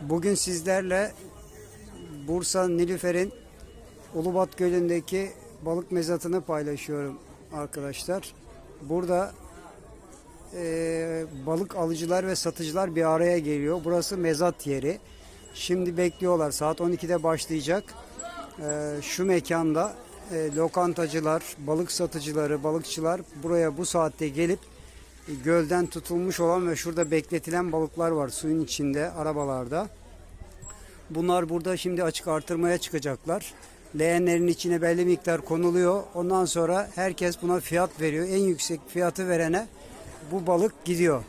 Bugün sizlerle Bursa Nilüfer'in Ulubat Gölü'ndeki balık mezatını paylaşıyorum arkadaşlar. Burada eee, balık alıcılar ve satıcılar bir araya geliyor. Burası mezat yeri. Şimdi bekliyorlar. Saat 12'de başlayacak. Eee, şu mekanda eee, lokantacılar, balık satıcıları, balıkçılar buraya bu saatte gelip gölden tutulmuş olan ve şurada bekletilen balıklar var suyun içinde arabalarda. Bunlar burada şimdi açık artırmaya çıkacaklar. Leğenlerin içine belli miktar konuluyor. Ondan sonra herkes buna fiyat veriyor. En yüksek fiyatı verene bu balık gidiyor.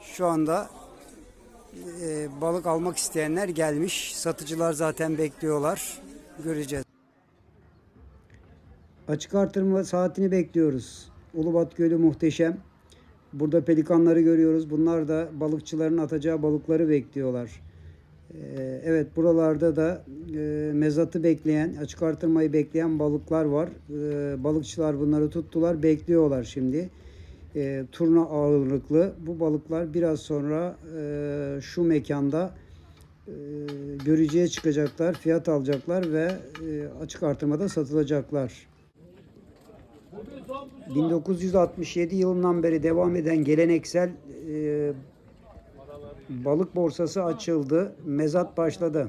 Şu anda e, balık almak isteyenler gelmiş. Satıcılar zaten bekliyorlar. Göreceğiz. Açık artırma saatini bekliyoruz. Ulubat Gölü muhteşem. Burada pelikanları görüyoruz. Bunlar da balıkçıların atacağı balıkları bekliyorlar. Ee, Evet buralarda da e, mezatı bekleyen, açık artırmayı bekleyen balıklar var. Ee, Balıkçılar bunları tuttular, bekliyorlar şimdi. Ee, Turna ağırlıklı bu balıklar biraz sonra e, şu mekanda e, çıkacaklar, fiyat alacaklar ve e, açık artırmada satılacaklar. 1967 yılından beri devam eden geleneksel e, balık borsası açıldı. Mezat başladı.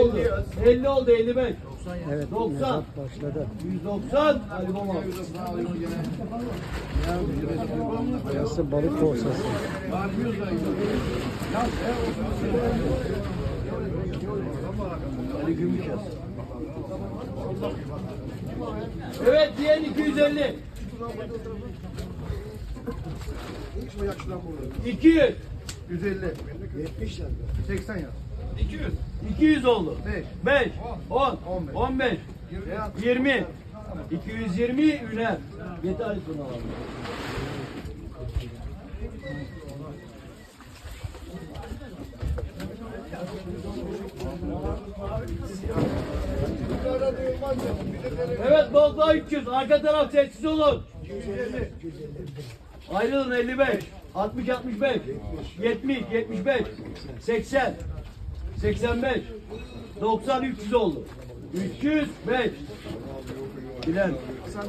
Oldu? 50 oldu 55. Evet, 90. mezat başladı. 190. Ali Baba. Burası balık borsası. Evet diğer 250. 200. 150. 70 lira. 80 ya. 200. 200 oldu. 5. 5. 10. 15. 15. 20. 220 üner. Yeter Ali Tuna Evet balıklar 300. Arka taraf sessiz olun. Ayrılın 55. 60 65. 70 75. 80. 85. 90 300 oldu. 305. Bilen. Sen.